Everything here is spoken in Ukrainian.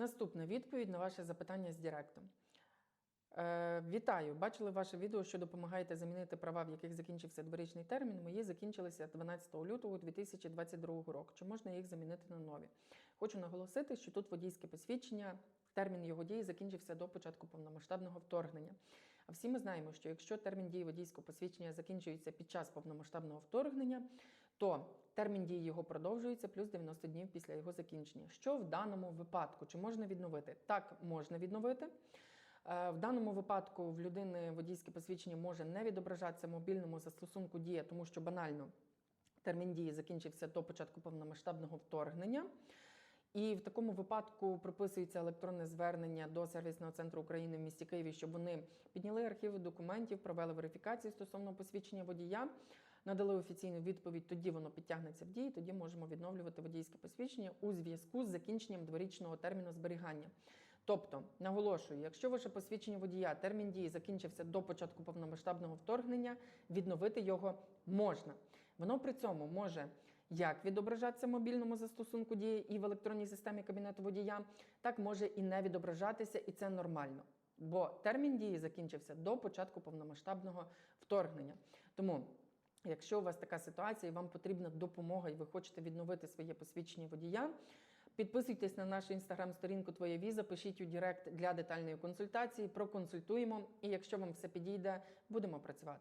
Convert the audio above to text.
Наступна відповідь на ваше запитання з Директом. Е, вітаю! Бачили ваше відео, що допомагаєте замінити права, в яких закінчився дворічний термін. Мої закінчилися 12 лютого 2022 року. Чи можна їх замінити на нові? Хочу наголосити, що тут водійське посвідчення. Термін його дії закінчився до початку повномасштабного вторгнення. А всі ми знаємо, що якщо термін дії водійського посвідчення закінчується під час повномасштабного вторгнення, то термін дії його продовжується плюс 90 днів після його закінчення. Що в даному випадку? Чи можна відновити? Так, можна відновити. Е, В даному випадку в людини водійське посвідчення може не відображатися в мобільному застосунку дія, тому що банально термін дії закінчився до початку повномасштабного вторгнення. І в такому випадку прописується електронне звернення до сервісного центру України в місті Києві, щоб вони підняли архіви документів, провели верифікацію стосовно посвідчення водія, надали офіційну відповідь. Тоді воно підтягнеться в дії. Тоді можемо відновлювати водійське посвідчення у зв'язку з закінченням дворічного терміну зберігання. Тобто, наголошую, якщо ваше посвідчення водія термін дії закінчився до початку повномасштабного вторгнення, відновити його можна. Воно при цьому може як відображатися в мобільному застосунку дії і в електронній системі кабінету водія, так може і не відображатися, і це нормально. Бо термін дії закінчився до початку повномасштабного вторгнення. Тому. Якщо у вас така ситуація і вам потрібна допомога, і ви хочете відновити своє посвідчення водія, підписуйтесь на нашу інстаграм-сторінку Твоя віза, пишіть у Директ для детальної консультації, проконсультуємо. І якщо вам все підійде, будемо працювати.